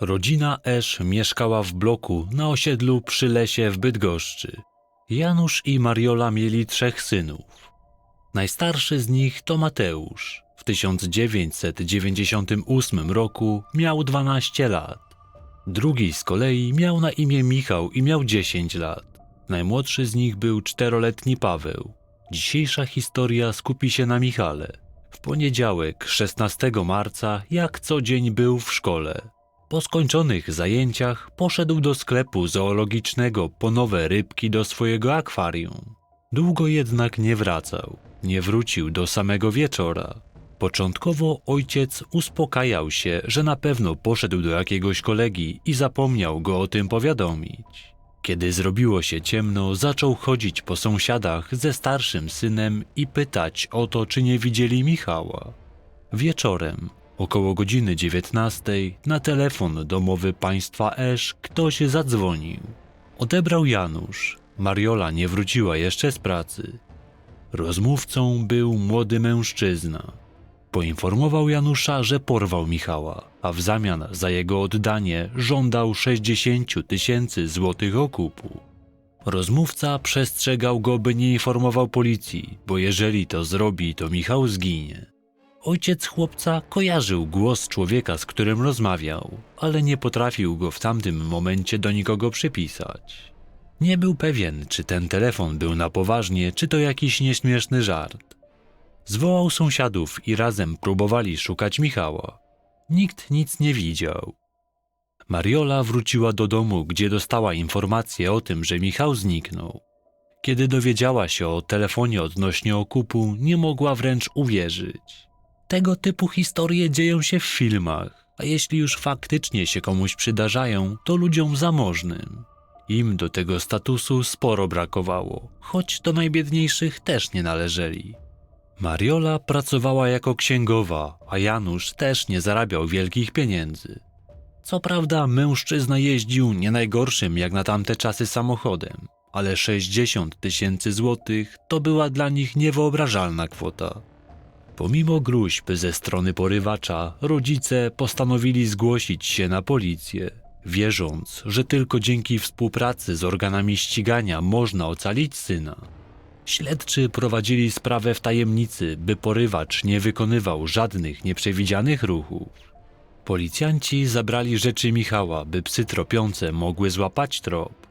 Rodzina Esz mieszkała w bloku na osiedlu przy lesie w Bydgoszczy. Janusz i Mariola mieli trzech synów. Najstarszy z nich to Mateusz. W 1998 roku miał 12 lat. Drugi z kolei miał na imię Michał i miał 10 lat. Najmłodszy z nich był czteroletni Paweł. Dzisiejsza historia skupi się na Michale. W poniedziałek, 16 marca, jak co dzień był w szkole. Po skończonych zajęciach poszedł do sklepu zoologicznego po nowe rybki do swojego akwarium. Długo jednak nie wracał. Nie wrócił do samego wieczora. Początkowo ojciec uspokajał się, że na pewno poszedł do jakiegoś kolegi i zapomniał go o tym powiadomić. Kiedy zrobiło się ciemno, zaczął chodzić po sąsiadach ze starszym synem i pytać o to, czy nie widzieli Michała. Wieczorem, około godziny 19, na telefon domowy państwa Esz ktoś zadzwonił. Odebrał Janusz. Mariola nie wróciła jeszcze z pracy. Rozmówcą był młody mężczyzna. Poinformował Janusza, że porwał Michała, a w zamian za jego oddanie żądał 60 tysięcy złotych okupu. Rozmówca przestrzegał go, by nie informował policji, bo jeżeli to zrobi, to Michał zginie. Ojciec chłopca kojarzył głos człowieka, z którym rozmawiał, ale nie potrafił go w tamtym momencie do nikogo przypisać. Nie był pewien, czy ten telefon był na poważnie, czy to jakiś nieśmieszny żart. Zwołał sąsiadów i razem próbowali szukać Michała. Nikt nic nie widział. Mariola wróciła do domu, gdzie dostała informację o tym, że Michał zniknął. Kiedy dowiedziała się o telefonie odnośnie okupu, nie mogła wręcz uwierzyć. Tego typu historie dzieją się w filmach, a jeśli już faktycznie się komuś przydarzają, to ludziom zamożnym. Im do tego statusu sporo brakowało, choć do najbiedniejszych też nie należeli. Mariola pracowała jako księgowa, a Janusz też nie zarabiał wielkich pieniędzy. Co prawda, mężczyzna jeździł nie najgorszym jak na tamte czasy samochodem, ale 60 tysięcy złotych to była dla nich niewyobrażalna kwota. Pomimo gruźb ze strony porywacza, rodzice postanowili zgłosić się na policję, wierząc, że tylko dzięki współpracy z organami ścigania można ocalić syna. Śledczy prowadzili sprawę w tajemnicy, by porywacz nie wykonywał żadnych nieprzewidzianych ruchów. Policjanci zabrali rzeczy Michała, by psy tropiące mogły złapać trop.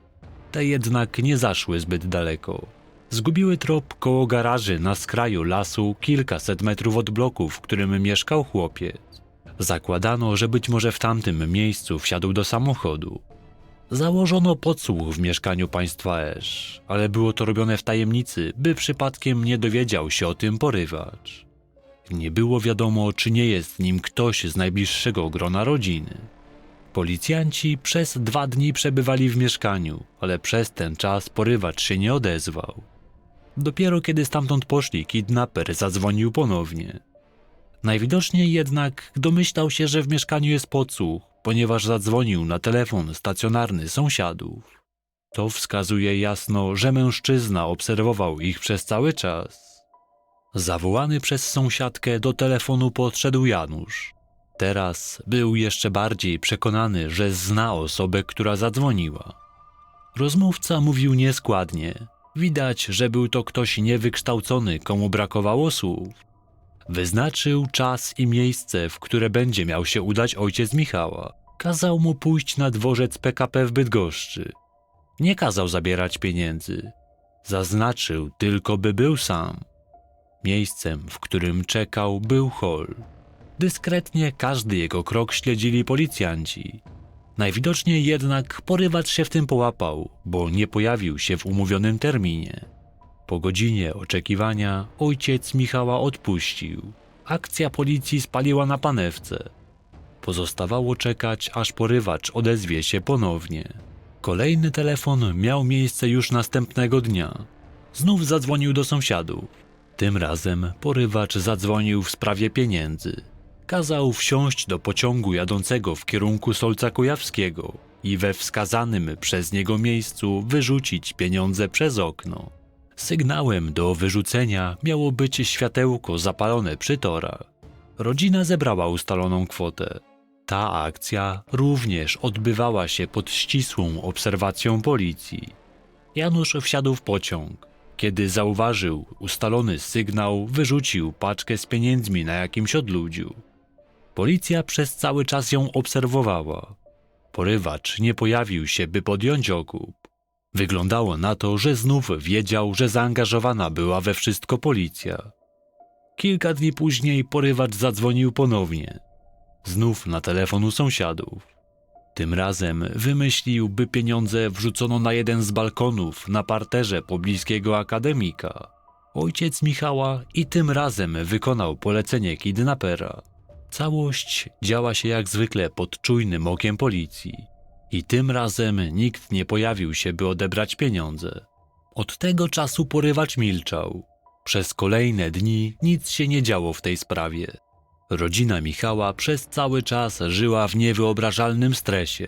Te jednak nie zaszły zbyt daleko. Zgubiły trop koło garaży na skraju lasu, kilkaset metrów od bloku, w którym mieszkał chłopiec. Zakładano, że być może w tamtym miejscu wsiadł do samochodu. Założono podsłuch w mieszkaniu państwa Esz, ale było to robione w tajemnicy, by przypadkiem nie dowiedział się o tym porywacz. Nie było wiadomo, czy nie jest nim ktoś z najbliższego grona rodziny. Policjanci przez dwa dni przebywali w mieszkaniu, ale przez ten czas porywacz się nie odezwał. Dopiero kiedy stamtąd poszli, kidnaper zadzwonił ponownie. Najwidoczniej jednak domyślał się, że w mieszkaniu jest podsłuch, ponieważ zadzwonił na telefon stacjonarny sąsiadów. To wskazuje jasno, że mężczyzna obserwował ich przez cały czas. Zawołany przez sąsiadkę do telefonu podszedł Janusz. Teraz był jeszcze bardziej przekonany, że zna osobę, która zadzwoniła. Rozmówca mówił nieskładnie. Widać, że był to ktoś niewykształcony, komu brakowało słów. Wyznaczył czas i miejsce, w które będzie miał się udać ojciec Michała. Kazał mu pójść na dworzec PKP w Bydgoszczy. Nie kazał zabierać pieniędzy. Zaznaczył tylko, by był sam. Miejscem, w którym czekał, był hol. Dyskretnie każdy jego krok śledzili policjanci. Najwidoczniej jednak porywacz się w tym połapał, bo nie pojawił się w umówionym terminie. Po godzinie oczekiwania ojciec Michała odpuścił. Akcja policji spaliła na panewce. Pozostawało czekać, aż porywacz odezwie się ponownie. Kolejny telefon miał miejsce już następnego dnia. Znów zadzwonił do sąsiadów. Tym razem porywacz zadzwonił w sprawie pieniędzy. Kazał wsiąść do pociągu jadącego w kierunku Solca Kujawskiego i we wskazanym przez niego miejscu wyrzucić pieniądze przez okno. Sygnałem do wyrzucenia miało być światełko zapalone przy torach. Rodzina zebrała ustaloną kwotę. Ta akcja również odbywała się pod ścisłą obserwacją policji. Janusz wsiadł w pociąg. Kiedy zauważył ustalony sygnał, wyrzucił paczkę z pieniędzmi na jakimś odludziu. Policja przez cały czas ją obserwowała. Porywacz nie pojawił się, by podjąć okup. Wyglądało na to, że znów wiedział, że zaangażowana była we wszystko policja. Kilka dni później porywacz zadzwonił ponownie. Znów na telefon u sąsiadów. Tym razem wymyślił, by pieniądze wrzucono na jeden z balkonów na parterze pobliskiego akademika. Ojciec Michała i tym razem wykonał polecenie kidnapera. Całość działa się jak zwykle pod czujnym okiem policji. I tym razem nikt nie pojawił się, by odebrać pieniądze. Od tego czasu porywacz milczał. Przez kolejne dni nic się nie działo w tej sprawie. Rodzina Michała przez cały czas żyła w niewyobrażalnym stresie.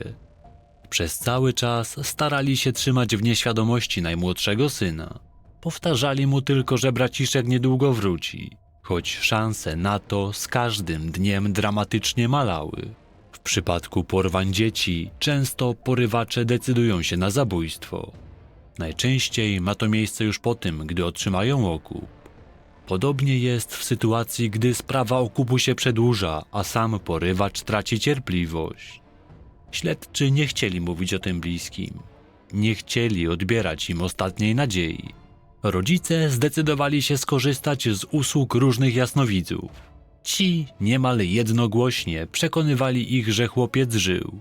Przez cały czas starali się trzymać w nieświadomości najmłodszego syna. Powtarzali mu tylko, że braciszek niedługo wróci, choć szanse na to z każdym dniem dramatycznie malały. W przypadku porwań dzieci często porywacze decydują się na zabójstwo. Najczęściej ma to miejsce już po tym, gdy otrzymają okup. Podobnie jest w sytuacji, gdy sprawa okupu się przedłuża, a sam porywacz traci cierpliwość. Śledczy nie chcieli mówić o tym bliskim. Nie chcieli odbierać im ostatniej nadziei. Rodzice zdecydowali się skorzystać z usług różnych jasnowidzów. Ci niemal jednogłośnie przekonywali ich, że chłopiec żył.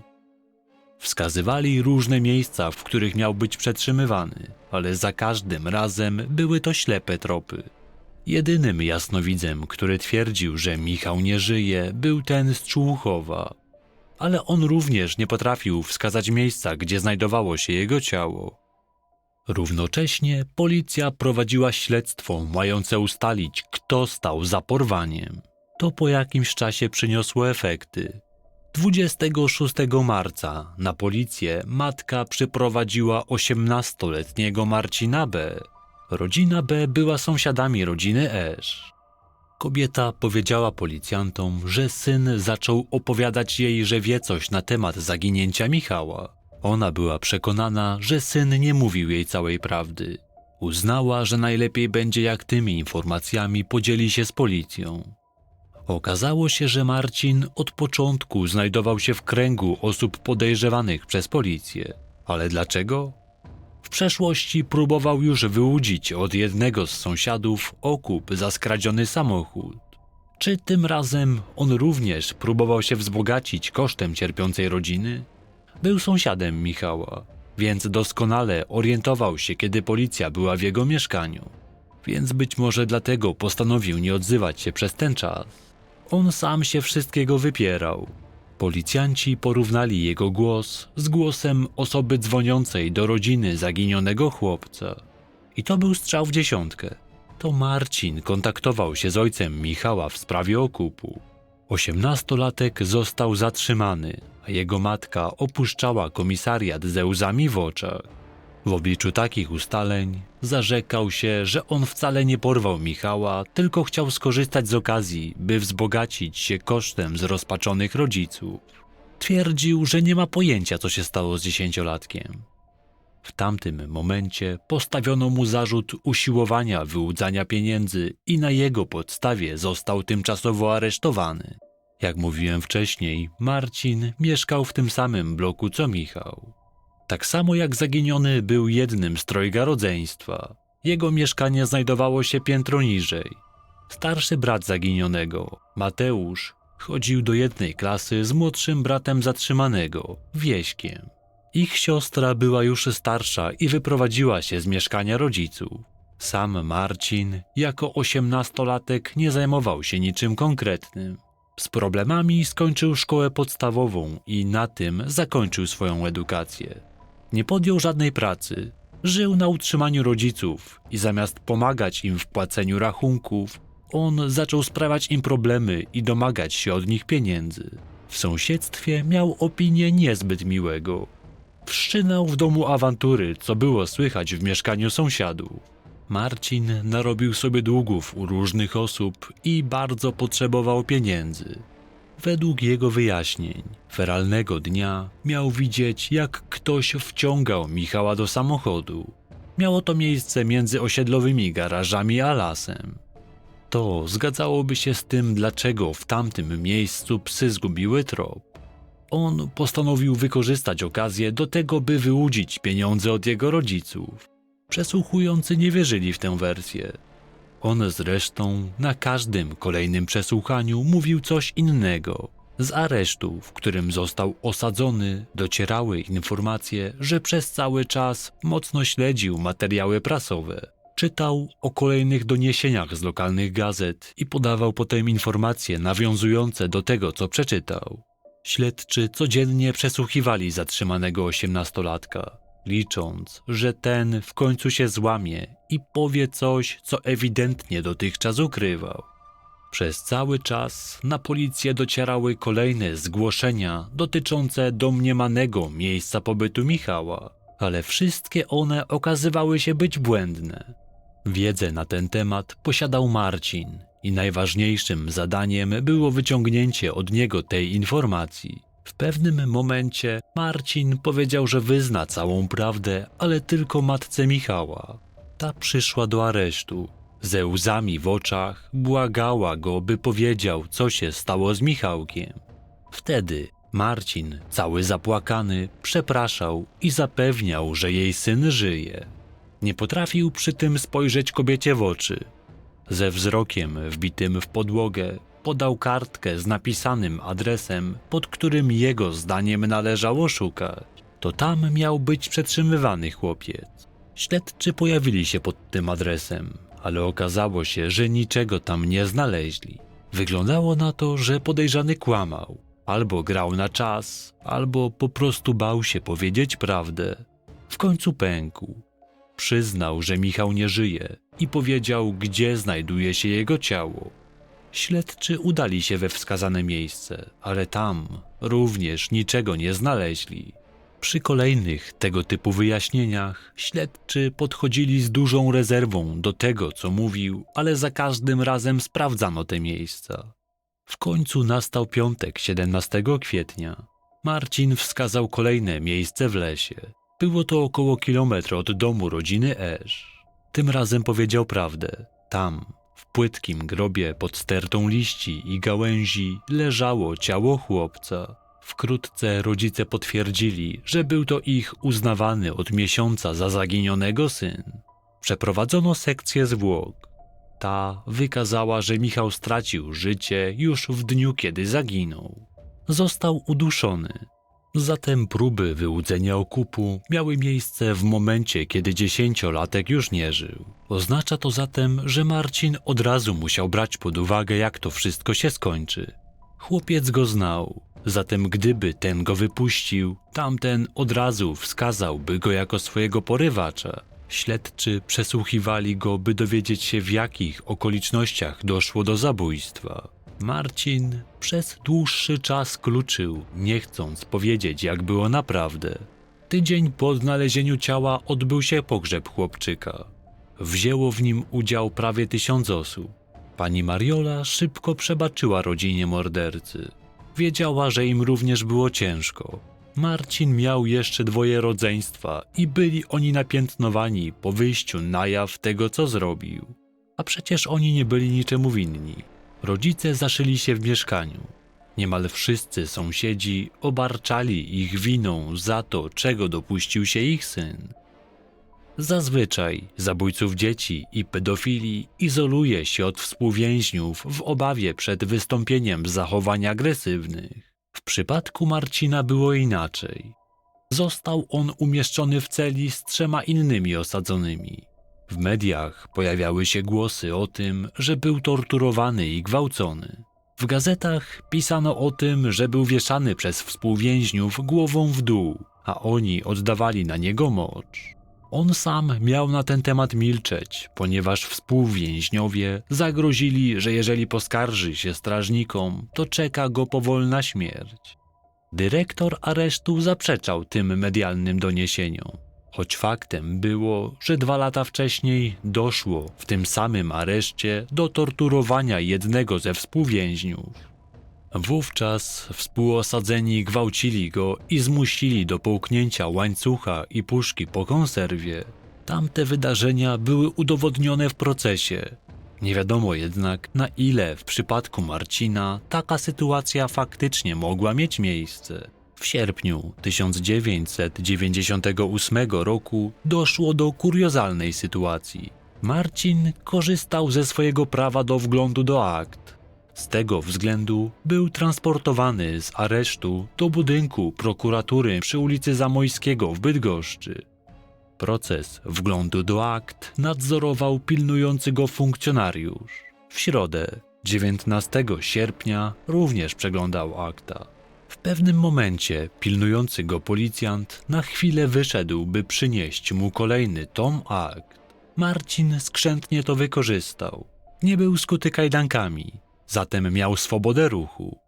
Wskazywali różne miejsca, w których miał być przetrzymywany, ale za każdym razem były to ślepe tropy. Jedynym jasnowidzem, który twierdził, że Michał nie żyje, był ten z Człuchowa. Ale on również nie potrafił wskazać miejsca, gdzie znajdowało się jego ciało. Równocześnie policja prowadziła śledztwo mające ustalić, kto stał za porwaniem. To po jakimś czasie przyniosło efekty. 26 marca na policję matka przyprowadziła 18-letniego Marcina B. Rodzina B była sąsiadami rodziny Esz. Kobieta powiedziała policjantom, że syn zaczął opowiadać jej, że wie coś na temat zaginięcia Michała. Ona była przekonana, że syn nie mówił jej całej prawdy. Uznała, że najlepiej będzie jak tymi informacjami podzieli się z policją. Okazało się, że Marcin od początku znajdował się w kręgu osób podejrzewanych przez policję. Ale dlaczego? W przeszłości próbował już wyłudzić od jednego z sąsiadów okup za skradziony samochód. Czy tym razem on również próbował się wzbogacić kosztem cierpiącej rodziny? Był sąsiadem Michała, więc doskonale orientował się, kiedy policja była w jego mieszkaniu. Więc być może dlatego postanowił nie odzywać się przez ten czas. On sam się wszystkiego wypierał. Policjanci porównali jego głos z głosem osoby dzwoniącej do rodziny zaginionego chłopca. I to był strzał w dziesiątkę. To Marcin kontaktował się z ojcem Michała w sprawie okupu. Osiemnastolatek został zatrzymany, jego matka opuszczała komisariat ze łzami w oczach. W obliczu takich ustaleń zarzekał się, że on wcale nie porwał Michała, tylko chciał skorzystać z okazji, by wzbogacić się kosztem zrozpaczonych rodziców. Twierdził, że nie ma pojęcia, co się stało z dziesięciolatkiem. W tamtym momencie postawiono mu zarzut usiłowania wyłudzania pieniędzy i na jego podstawie został tymczasowo aresztowany. Jak mówiłem wcześniej, Marcin mieszkał w tym samym bloku co Michał. Tak samo jak zaginiony był jednym z trojga rodzeństwa. Jego mieszkanie znajdowało się piętro niżej. Starszy brat zaginionego, Mateusz, chodził do jednej klasy z młodszym bratem zatrzymanego, Wieśkiem. Ich siostra była już starsza i wyprowadziła się z mieszkania rodziców. Sam Marcin, jako osiemnastolatek, nie zajmował się niczym konkretnym. Z problemami skończył szkołę podstawową i na tym zakończył swoją edukację. Nie podjął żadnej pracy, żył na utrzymaniu rodziców i zamiast pomagać im w płaceniu rachunków, on zaczął sprawiać im problemy i domagać się od nich pieniędzy. W sąsiedztwie miał opinię niezbyt miłego. Wszczynał w domu awantury, co było słychać w mieszkaniu sąsiadów. Marcin narobił sobie długów u różnych osób i bardzo potrzebował pieniędzy. Według jego wyjaśnień, feralnego dnia miał widzieć, jak ktoś wciągał Michała do samochodu. Miało to miejsce między osiedlowymi garażami a lasem. To zgadzałoby się z tym, dlaczego w tamtym miejscu psy zgubiły trop. On postanowił wykorzystać okazję do tego, by wyłudzić pieniądze od jego rodziców. Przesłuchujący nie wierzyli w tę wersję. On zresztą na każdym kolejnym przesłuchaniu mówił coś innego. Z aresztu, w którym został osadzony, docierały informacje, że przez cały czas mocno śledził materiały prasowe. Czytał o kolejnych doniesieniach z lokalnych gazet i podawał potem informacje nawiązujące do tego, co przeczytał. Śledczy codziennie przesłuchiwali zatrzymanego osiemnastolatka, licząc, że ten w końcu się złamie i powie coś, co ewidentnie dotychczas ukrywał. Przez cały czas na policję docierały kolejne zgłoszenia dotyczące domniemanego miejsca pobytu Michała, ale wszystkie one okazywały się być błędne. Wiedzę na ten temat posiadał Marcin i najważniejszym zadaniem było wyciągnięcie od niego tej informacji. W pewnym momencie Marcin powiedział, że wyzna całą prawdę, ale tylko matce Michała. Ta przyszła do aresztu. Ze łzami w oczach błagała go, by powiedział, co się stało z Michałkiem. Wtedy Marcin, cały zapłakany, przepraszał i zapewniał, że jej syn żyje. Nie potrafił przy tym spojrzeć kobiecie w oczy. Ze wzrokiem wbitym w podłogę podał kartkę z napisanym adresem, pod którym jego zdaniem należało szukać. To tam miał być przetrzymywany chłopiec. Śledczy pojawili się pod tym adresem, ale okazało się, że niczego tam nie znaleźli. Wyglądało na to, że podejrzany kłamał. Albo grał na czas, albo po prostu bał się powiedzieć prawdę. W końcu pękł. Przyznał, że Michał nie żyje i powiedział, gdzie znajduje się jego ciało. Śledczy udali się we wskazane miejsce, ale tam również niczego nie znaleźli. Przy kolejnych tego typu wyjaśnieniach śledczy podchodzili z dużą rezerwą do tego, co mówił, ale za każdym razem sprawdzano te miejsca. W końcu nastał piątek 17 kwietnia. Marcin wskazał kolejne miejsce w lesie. Było to około kilometra od domu rodziny Esz. Tym razem powiedział prawdę. Tam, płytkim grobie pod stertą liści i gałęzi leżało ciało chłopca. Wkrótce rodzice potwierdzili, że był to ich uznawany od miesiąca za zaginionego syn. Przeprowadzono sekcję zwłok. Ta wykazała, że Michał stracił życie już w dniu, kiedy zaginął. Został uduszony. Zatem próby wyłudzenia okupu miały miejsce w momencie, kiedy dziesięciolatek już nie żył. Oznacza to zatem, że Marcin od razu musiał brać pod uwagę, jak to wszystko się skończy. Chłopiec go znał, zatem gdyby ten go wypuścił, tamten od razu wskazałby go jako swojego porywacza. Śledczy przesłuchiwali go, by dowiedzieć się, w jakich okolicznościach doszło do zabójstwa. Marcin przez dłuższy czas kluczył, nie chcąc powiedzieć, jak było naprawdę. Tydzień po znalezieniu ciała odbył się pogrzeb chłopczyka. Wzięło w nim udział prawie tysiąc osób. Pani Mariola szybko przebaczyła rodzinie mordercy. Wiedziała, że im również było ciężko. Marcin miał jeszcze dwoje rodzeństwa i byli oni napiętnowani po wyjściu na jaw tego, co zrobił. A przecież oni nie byli niczemu winni. Rodzice zaszyli się w mieszkaniu. Niemal wszyscy sąsiedzi obarczali ich winą za to, czego dopuścił się ich syn. Zazwyczaj zabójców dzieci i pedofili izoluje się od współwięźniów w obawie przed wystąpieniem zachowań agresywnych. W przypadku Marcina było inaczej. Został on umieszczony w celi z trzema innymi osadzonymi. W mediach pojawiały się głosy o tym, że był torturowany i gwałcony. W gazetach pisano o tym, że był wieszany przez współwięźniów głową w dół, a oni oddawali na niego mocz. On sam miał na ten temat milczeć, ponieważ współwięźniowie zagrozili, że jeżeli poskarży się strażnikom, to czeka go powolna śmierć. Dyrektor aresztu zaprzeczał tym medialnym doniesieniom, choć faktem było, że dwa lata wcześniej doszło w tym samym areszcie do torturowania jednego ze współwięźniów. Wówczas współosadzeni gwałcili go i zmusili do połknięcia łańcucha i puszki po konserwie. Tamte wydarzenia były udowodnione w procesie. Nie wiadomo jednak, na ile w przypadku Marcina taka sytuacja faktycznie mogła mieć miejsce. W sierpniu 1998 roku doszło do kuriozalnej sytuacji. Marcin korzystał ze swojego prawa do wglądu do akt. Z tego względu był transportowany z aresztu do budynku prokuratury przy ulicy Zamojskiego w Bydgoszczy. Proces wglądu do akt nadzorował pilnujący go funkcjonariusz. W środę, 19 sierpnia, również przeglądał akta. W pewnym momencie pilnujący go policjant na chwilę wyszedł, by przynieść mu kolejny tom akt. Marcin skrzętnie to wykorzystał. Nie był skuty kajdankami, zatem miał swobodę ruchu.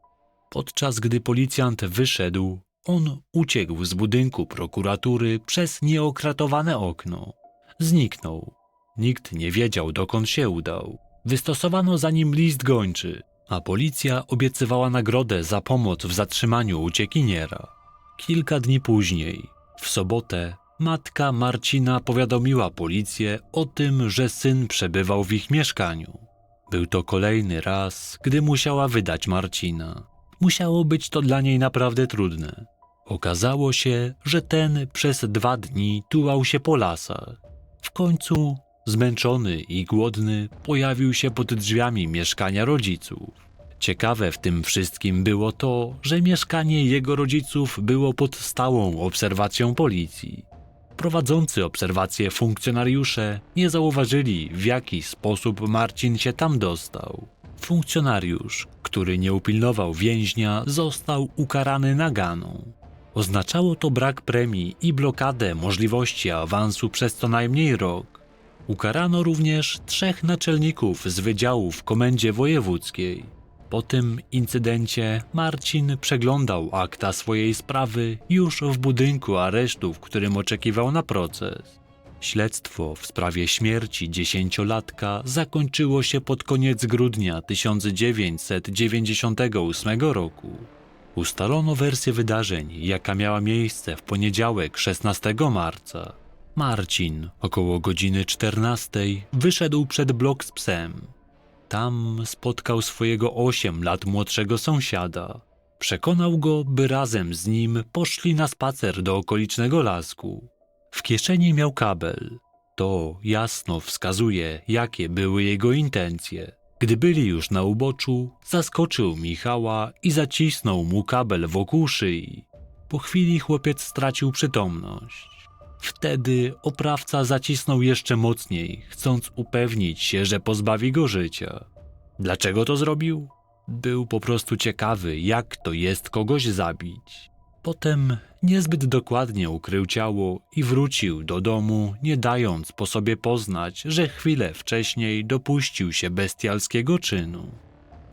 Podczas gdy policjant wyszedł, on uciekł z budynku prokuratury przez nieokratowane okno. Zniknął. Nikt nie wiedział, dokąd się udał. Wystosowano za nim list gończy, a policja obiecywała nagrodę za pomoc w zatrzymaniu uciekiniera. Kilka dni później, w sobotę, matka Marcina powiadomiła policję o tym, że syn przebywał w ich mieszkaniu. Był to kolejny raz, gdy musiała wydać Marcina. Musiało być to dla niej naprawdę trudne. Okazało się, że ten przez dwa dni tułał się po lasach. W końcu, zmęczony i głodny, pojawił się pod drzwiami mieszkania rodziców. Ciekawe w tym wszystkim było to, że mieszkanie jego rodziców było pod stałą obserwacją policji. Prowadzący obserwacje funkcjonariusze nie zauważyli, w jaki sposób Marcin się tam dostał. Funkcjonariusz, który nie upilnował więźnia, został ukarany naganą. Oznaczało to brak premii i blokadę możliwości awansu przez co najmniej rok. Ukarano również trzech naczelników z wydziału w komendzie wojewódzkiej. Po tym incydencie Marcin przeglądał akta swojej sprawy już w budynku aresztu, w którym oczekiwał na proces. Śledztwo w sprawie śmierci dziesięciolatka zakończyło się pod koniec grudnia 1998 roku. Ustalono wersję wydarzeń, jaka miała miejsce w poniedziałek 16 marca. Marcin około godziny 14 wyszedł przed blok z psem. Tam spotkał swojego 8 lat młodszego sąsiada. Przekonał go, by razem z nim poszli na spacer do okolicznego lasku. W kieszeni miał kabel. To jasno wskazuje, jakie były jego intencje. Gdy byli już na uboczu, zaskoczył Michała i zacisnął mu kabel wokół szyi. Po chwili chłopiec stracił przytomność. Wtedy oprawca zacisnął jeszcze mocniej, chcąc upewnić się, że pozbawi go życia. Dlaczego to zrobił? Był po prostu ciekawy, jak to jest kogoś zabić. Potem niezbyt dokładnie ukrył ciało i wrócił do domu, nie dając po sobie poznać, że chwilę wcześniej dopuścił się bestialskiego czynu.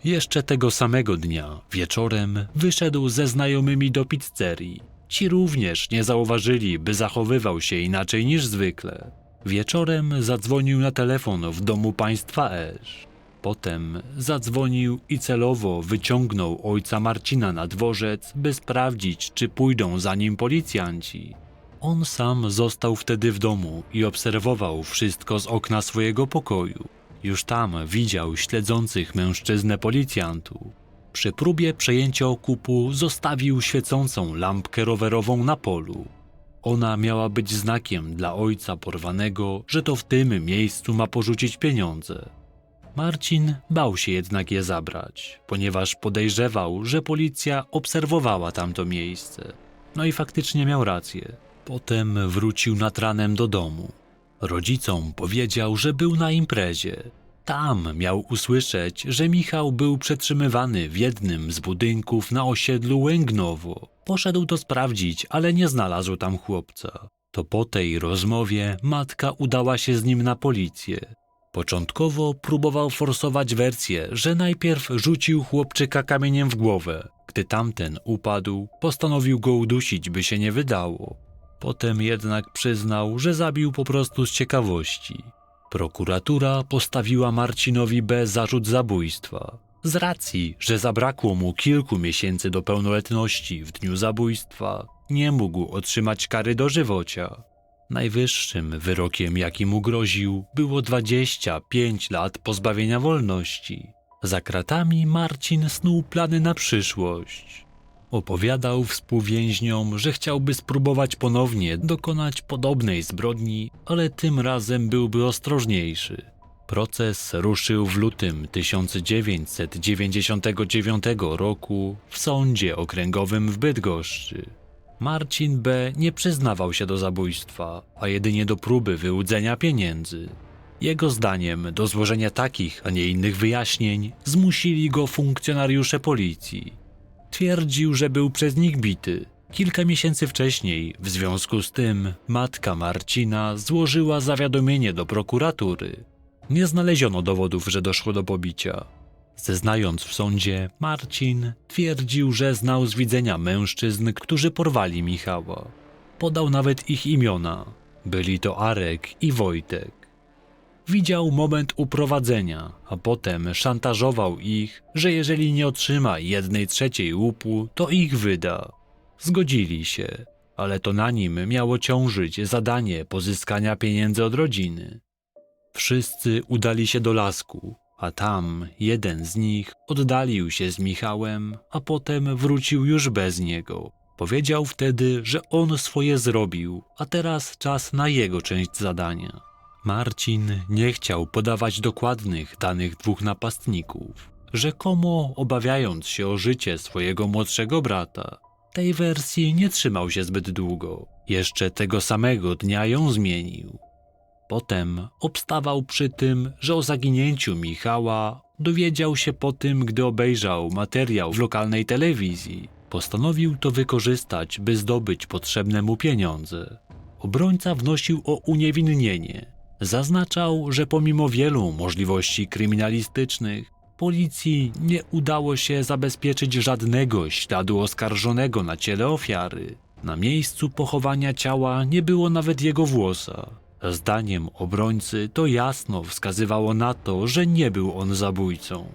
Jeszcze tego samego dnia, wieczorem, wyszedł ze znajomymi do pizzerii. Ci również nie zauważyli, by zachowywał się inaczej niż zwykle. Wieczorem zadzwonił na telefon w domu państwa Esz. Potem zadzwonił i celowo wyciągnął ojca Marcina na dworzec, by sprawdzić, czy pójdą za nim policjanci. On sam został wtedy w domu i obserwował wszystko z okna swojego pokoju. Już tam widział śledzących mężczyznę policjantów. Przy próbie przejęcia okupu zostawił świecącą lampkę rowerową na polu. Ona miała być znakiem dla ojca porwanego, że to w tym miejscu ma porzucić pieniądze. Marcin bał się jednak je zabrać, ponieważ podejrzewał, że policja obserwowała tamto miejsce. No i faktycznie miał rację. Potem wrócił nad ranem do domu. Rodzicom powiedział, że był na imprezie. Tam miał usłyszeć, że Michał był przetrzymywany w jednym z budynków na osiedlu Łęgnowo. Poszedł to sprawdzić, ale nie znalazł tam chłopca. To po tej rozmowie matka udała się z nim na policję. Początkowo próbował forsować wersję, że najpierw rzucił chłopczyka kamieniem w głowę. Gdy tamten upadł, postanowił go udusić, by się nie wydało. Potem jednak przyznał, że zabił po prostu z ciekawości. Prokuratura postawiła Marcinowi B zarzut zabójstwa. Z racji, że zabrakło mu kilku miesięcy do pełnoletności w dniu zabójstwa, nie mógł otrzymać kary dożywocia. Najwyższym wyrokiem, jaki mu groził, było 25 lat pozbawienia wolności. Za kratami Marcin snuł plany na przyszłość. Opowiadał współwięźniom, że chciałby spróbować ponownie dokonać podobnej zbrodni, ale tym razem byłby ostrożniejszy. Proces ruszył w lutym 1999 roku w sądzie okręgowym w Bydgoszczy. Marcin B. nie przyznawał się do zabójstwa, a jedynie do próby wyłudzenia pieniędzy. Jego zdaniem do złożenia takich, a nie innych wyjaśnień zmusili go funkcjonariusze policji. Twierdził, że był przez nich bity. Kilka miesięcy wcześniej, w związku z tym, matka Marcina złożyła zawiadomienie do prokuratury. Nie znaleziono dowodów, że doszło do pobicia. Zeznając w sądzie, Marcin twierdził, że znał z widzenia mężczyzn, którzy porwali Michała. Podał nawet ich imiona. Byli to Arek i Wojtek. Widział moment uprowadzenia, a potem szantażował ich, że jeżeli nie otrzyma jednej trzeciej łupu, to ich wyda. Zgodzili się, ale to na nim miało ciążyć zadanie pozyskania pieniędzy od rodziny. Wszyscy udali się do lasku, a tam jeden z nich oddalił się z Michałem, a potem wrócił już bez niego. Powiedział wtedy, że on swoje zrobił, a teraz czas na jego część zadania. Marcin nie chciał podawać dokładnych danych dwóch napastników, rzekomo obawiając się o życie swojego młodszego brata. Tej wersji nie trzymał się zbyt długo. Jeszcze tego samego dnia ją zmienił. Potem obstawał przy tym, że o zaginięciu Michała dowiedział się po tym, gdy obejrzał materiał w lokalnej telewizji. Postanowił to wykorzystać, by zdobyć potrzebne mu pieniądze. Obrońca wnosił o uniewinnienie. Zaznaczał, że pomimo wielu możliwości kryminalistycznych, policji nie udało się zabezpieczyć żadnego śladu oskarżonego na ciele ofiary. Na miejscu pochowania ciała nie było nawet jego włosa. Zdaniem obrońcy to jasno wskazywało na to, że nie był on zabójcą.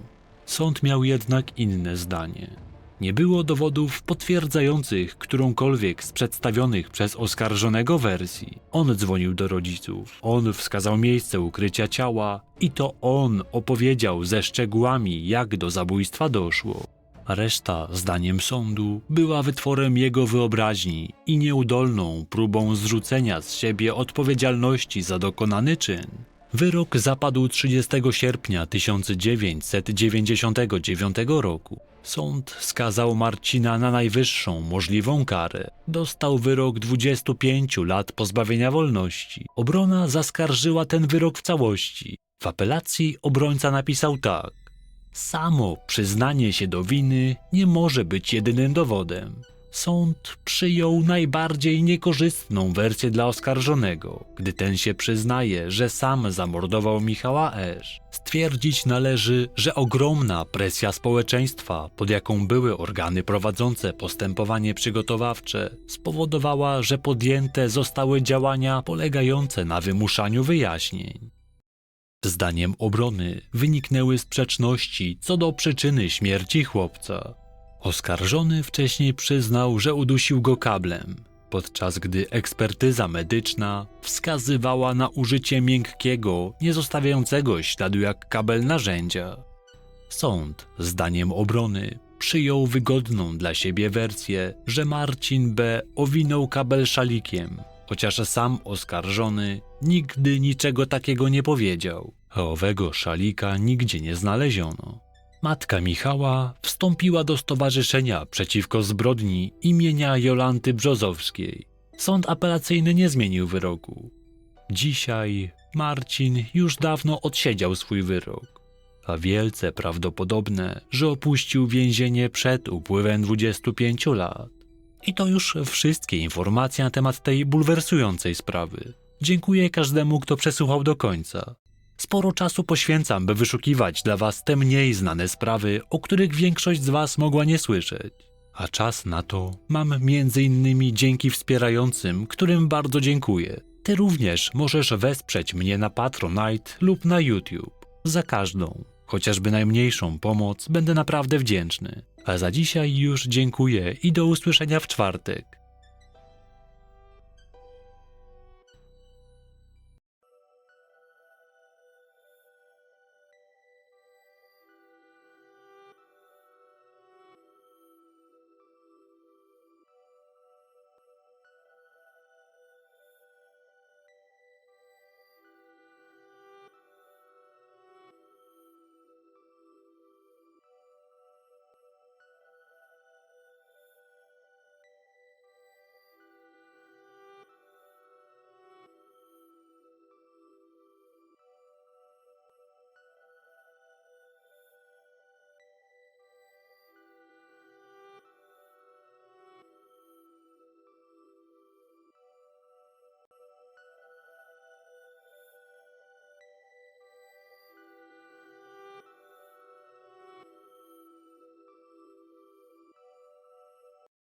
Sąd miał jednak inne zdanie. Nie było dowodów potwierdzających którąkolwiek z przedstawionych przez oskarżonego wersji. On dzwonił do rodziców, on wskazał miejsce ukrycia ciała i to on opowiedział ze szczegółami, jak do zabójstwa doszło. Reszta, zdaniem sądu, była wytworem jego wyobraźni i nieudolną próbą zrzucenia z siebie odpowiedzialności za dokonany czyn. Wyrok zapadł 30 sierpnia 1999 roku. Sąd skazał Marcina na najwyższą możliwą karę. Dostał wyrok 25 lat pozbawienia wolności. Obrona zaskarżyła ten wyrok w całości. W apelacji obrońca napisał tak: Samo przyznanie się do winy nie może być jedynym dowodem. Sąd przyjął najbardziej niekorzystną wersję dla oskarżonego, gdy ten się przyznaje, że sam zamordował Michała Esz. Stwierdzić należy, że ogromna presja społeczeństwa, pod jaką były organy prowadzące postępowanie przygotowawcze, spowodowała, że podjęte zostały działania polegające na wymuszaniu wyjaśnień. Zdaniem obrony wyniknęły sprzeczności co do przyczyny śmierci chłopca. Oskarżony wcześniej przyznał, że udusił go kablem, podczas gdy ekspertyza medyczna wskazywała na użycie miękkiego, nie zostawiającego śladu jak kabel narzędzia. Sąd, zdaniem obrony, przyjął wygodną dla siebie wersję, że Marcin B. owinął kabel szalikiem, chociaż sam oskarżony nigdy niczego takiego nie powiedział, owego szalika nigdzie nie znaleziono. Matka Michała wstąpiła do stowarzyszenia przeciwko zbrodni imienia Jolanty Brzozowskiej. Sąd apelacyjny nie zmienił wyroku. Dzisiaj Marcin już dawno odsiedział swój wyrok, a wielce prawdopodobne, że opuścił więzienie przed upływem 25 lat. I to już wszystkie informacje na temat tej bulwersującej sprawy. Dziękuję każdemu, kto przesłuchał do końca. Sporo czasu poświęcam, by wyszukiwać dla Was te mniej znane sprawy, o których większość z Was mogła nie słyszeć. A czas na to mam innymi dzięki wspierającym, którym bardzo dziękuję. Ty również możesz wesprzeć mnie na Patronite lub na YouTube. Za każdą, chociażby najmniejszą pomoc, będę naprawdę wdzięczny. A za dzisiaj już dziękuję i do usłyszenia w czwartek.